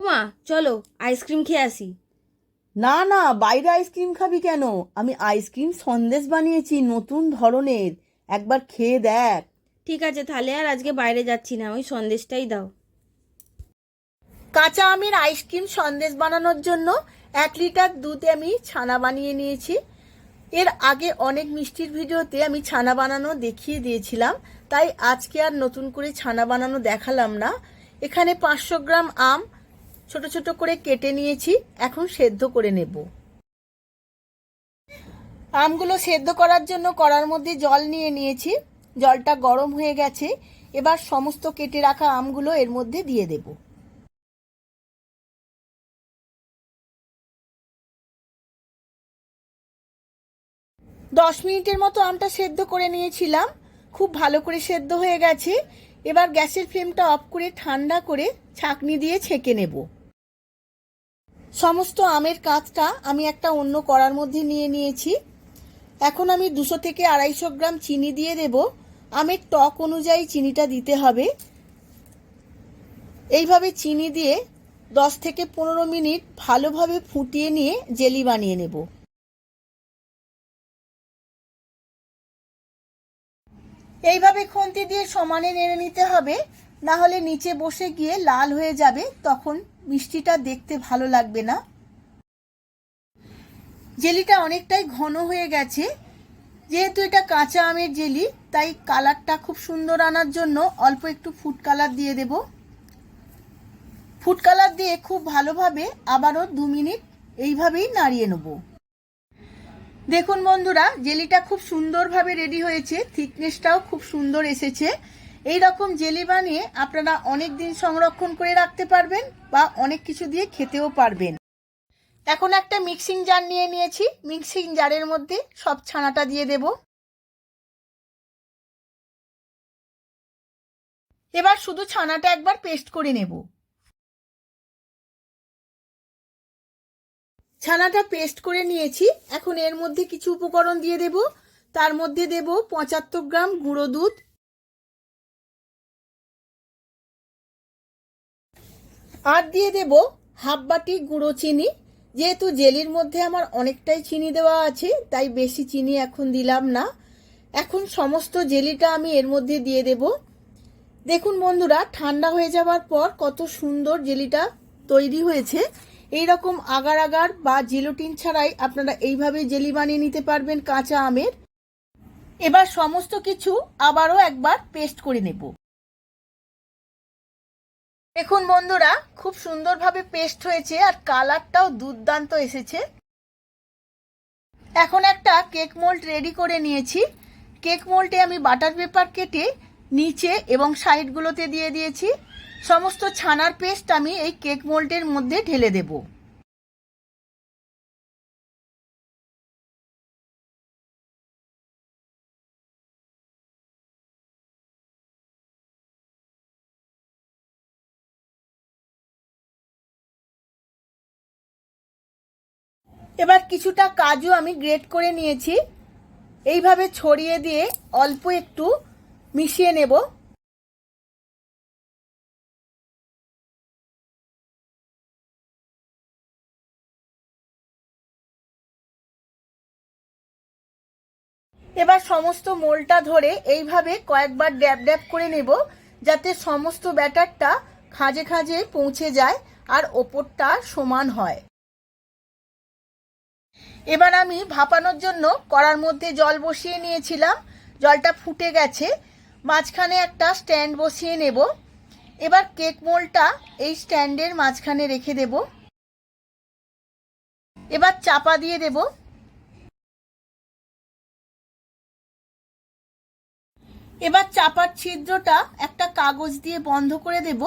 মা চলো আইসক্রিম খেয়ে আসি। না না বাইরে আইসক্রিম খাবি কেন? আমি আইসক্রিম সন্দেশ বানিয়েছি নতুন ধরনের। একবার খেয়ে দেখ। ঠিক আছে তাহলে আর আজকে বাইরে যাচ্ছি না ওই সন্দেশটাই দাও। কাঁচা আমের আইসক্রিম সন্দেশ বানানোর জন্য এক লিটার দুধে আমি ছানা বানিয়ে নিয়েছি। এর আগে অনেক মিষ্টির ভিডিওতে আমি ছানা বানানো দেখিয়ে দিয়েছিলাম তাই আজকে আর নতুন করে ছানা বানানো দেখালাম না। এখানে পাঁচশো গ্রাম আম ছোট ছোট করে কেটে নিয়েছি, এখন সেদ্ধ করে নেব। আমগুলো সেদ্ধ করার জন্য কড়ার মধ্যে জল নিয়ে নিয়েছি। জলটা গরম হয়ে গেছে, এবার সমস্ত কেটে রাখা আমগুলো এর মধ্যে দিয়ে দেবো। দশ মিনিটের মতো আমটা সেদ্ধ করে নিয়েছিলাম, খুব ভালো করে সেদ্ধ হয়ে গেছে। এবার গ্যাসের ফ্লেমটা অফ করে ঠান্ডা করে ছাঁকনি দিয়ে ছেঁকে নেব। সমস্ত আমের কাঁচটা আমি একটা অন্য কড়ার মধ্যে নিয়ে নিয়েছি। এখন আমি দুশো থেকে আড়াইশো গ্রাম চিনি দিয়ে দেব। আমের টক অনুযায়ী চিনিটা দিতে হবে। এইভাবে চিনি দিয়ে দশ থেকে পনেরো মিনিট ভালোভাবে ফুটিয়ে নিয়ে জেলি বানিয়ে নেব। এইভাবে খুন্তি দিয়ে সমানে নেড়ে নিতে হবে। না হলে নিচে বসে গিয়ে লাল হয়ে যাবে, তখন মিষ্টিটা দেখতে ভালো লাগবে না। জেলিটা অনেকটাই ঘন হয়ে গেছে। যেহেতু এটা কাঁচা আমের জেলি, তাই কালারটা খুব সুন্দর আনার জন্য অল্প একটু ফুড কালার দিয়ে দেব। ফুড কালার দিয়ে খুব ভালোভাবে আবারও দু মিনিট এইভাবেই নাড়িয়ে নেব। দেখুন বন্ধুরা, জেলিটা খুব সুন্দরভাবে রেডি হয়েছে, থিকনেসটাও খুব সুন্দর এসেছে। এই রকম জেলি বানিয়ে আপনারা অনেক দিন সংরক্ষণ করে রাখতে পারবেন বা অনেক কিছু দিয়ে খেতেও পারবেন। এখন একটা মিক্সিং জার নিয়ে নিয়েছি। মিক্সিং জারের মধ্যে সব ছানাটা দিয়ে দেব। এবার শুধু ছানাটা একবার পেস্ট করে নেব। ছানাটা পেস্ট করে নিয়েছি। এখন এর মধ্যে কিছু উপকরণ দিয়ে দেব। তার মধ্যে দেব পঁচাত্তর গ্রাম গুঁড়ো দুধ আর দিয়ে দেব হাফ বাটি গুঁড়ো চিনি। যেহেতু জেলির মধ্যে আমার অনেকটাই চিনি দেওয়া আছে, তাই বেশি চিনি এখন দিলাম না। এখন সমস্ত জেলিটা আমি এর মধ্যে দিয়ে দেব। দেখুন বন্ধুরা, ঠান্ডা হয়ে যাওয়ার পর কত সুন্দর জেলিটা তৈরি হয়েছে। এই রকম আগার আগার বা জেলোটিন ছাড়াই আপনারা এইভাবে জেলি বানিয়ে নিতে পারবেন কাঁচা আমের। এবার সমস্ত কিছু আবারও একবার পেস্ট করে নেব। দেখুন বন্ধুরা, খুব সুন্দরভাবে পেস্ট হয়েছে আর কালারটাও দুর্দান্ত এসেছে। এখন একটা কেক মোল্ড রেডি করে নিয়েছি। কেক মোল্ডে আমি বাটার পেপার কেটে নিচে এবং সাইডগুলোতে দিয়ে দিয়েছি। সমস্ত ছানার পেস্ট আমি এই কেক মোল্ডের মধ্যে ঢেলে দেব। এবার কিছুটা কাজু আমি গ্রেট করে নিয়েছি। এইভাবে ছড়িয়ে দিয়ে অল্প একটু মিশিয়ে নেব। এবার সমস্ত মোলটা ধরে এইভাবে কয়েকবার ড্যাব ড্যাব করে নেব, যাতে সমস্ত ব্যাটারটা খাঁজে খাঁজে পৌঁছে যায় আর ওপরটা সমান হয়। এবার আমি ভাপানোর জন্য কড়ার মধ্যে জল বসিয়ে নিয়েছিলাম। জলটা ফুটে গেছে। মাঝখানে একটা স্ট্যান্ড বসিয়ে নেব। এবার কেক মোলটা এই স্ট্যান্ডের মাঝখানে রেখে দেব। এবার চাপা দিয়ে দেবো। এবার চাপার ছিদ্রটা একটা কাগজ দিয়ে বন্ধ করে দেব,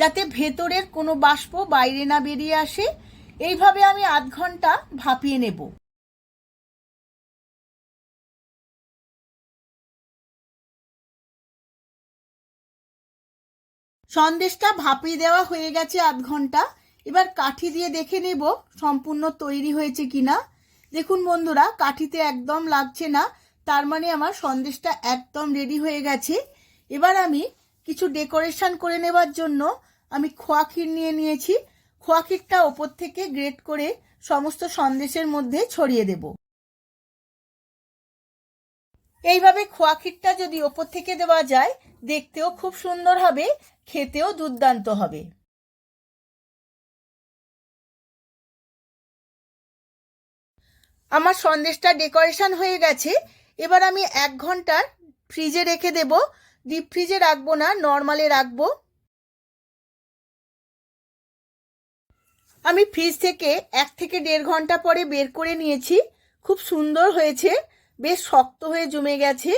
যাতে ভেতরের কোনো বাষ্প বাইরে না বেরিয়ে আসে। এইভাবে আমি আধ ঘণ্টা ভাপিয়ে নেব। সন্দেশটা ভাপিয়ে দেওয়া হয়ে গেছে আধ ঘণ্টা। এবার কাঠি দিয়ে দেখে নেব সম্পূর্ণ তৈরি হয়েছে কিনা। দেখুন বন্ধুরা, কাঠিতে একদম লাগছে না, তার মানে আমার সন্দেশটা একদম রেডি হয়ে গেছে। এবার আমি কিছু ডেকোরেশন করে নেবার জন্য আমি খোয়া ক্ষীর নিয়ে নিয়েছি। খোয়া ক্ষীরটা ওপর থেকে গ্রেট করে সমস্ত সন্দেশের মধ্যে ছড়িয়ে দেব। এইভাবে খোয়া ক্ষীরটা যদি ওপর থেকে দেওয়া যায়, দেখতেও খুব সুন্দর হবে, খেতেও দুর্দান্ত হবে। আমার সন্দেশটা ডেকোরেশন হয়ে গেছে। এবার আমি এক ঘণ্টার ফ্রিজে রেখে দেব। ডিপ ফ্রিজে রাখব না, নর্মালে রাখব। আমি ফ্রিজ থেকে এক থেকে দেড় ঘণ্টা পরে বের করে নিয়েছি। খুব সুন্দর হয়েছে। বেশ শক্ত হয়ে জমে গেছে।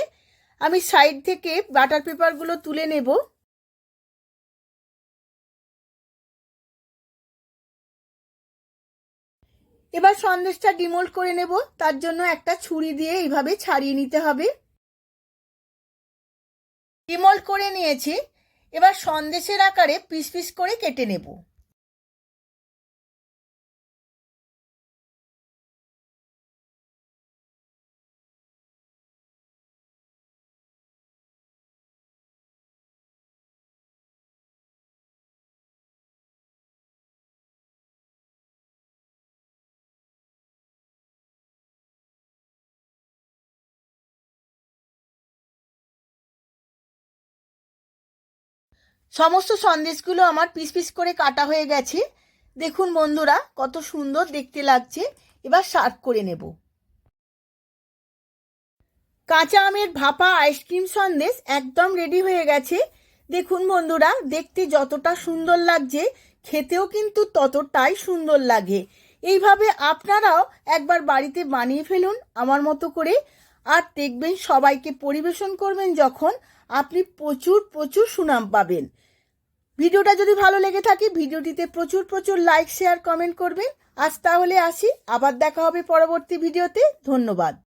আমি সাইড থেকে বাটার পেপারগুলো তুলে নেব। এবার সন্দেশটা ডিমোল্ড করে নেব। তার জন্য একটা ছুরি দিয়ে এইভাবে ছাড়িয়ে নিতে হবে। ডিমোল্ড করে নিয়েছি। এবার সন্দেশের আকারে পিস পিস করে কেটে নেব। সমস্ত সন্দেশগুলো আমার পিস পিস করে কাটা হয়ে গেছে। দেখুন বন্ধুরা, কত সুন্দর দেখতে লাগছে। এবার সার্ভ করে নেব। কাঁচা আমের ভাপা আইসক্রিম সন্দেশ একদম রেডি হয়ে গেছে। দেখুন বন্ধুরা, দেখতে যতটা সুন্দর লাগছে, খেতেও কিন্তু ততটাই সুন্দর লাগে। এইভাবে আপনারাও একবার বাড়িতে বানিয়ে ফেলুন আমার মতো করে। আর দেখবেন সবাইকে পরিবেশন করবেন যখন আপনি প্রচুর প্রচুর সুনাম পাবেন। ভিডিওটা যদি ভালো লেগে থাকে, ভিডিওটিতে প্রচুর প্রচুর লাইক শেয়ার কমেন্ট করবেন। আজ তাহলে আসি, আবার দেখা হবে পরবর্তী ভিডিওতে। ধন্যবাদ।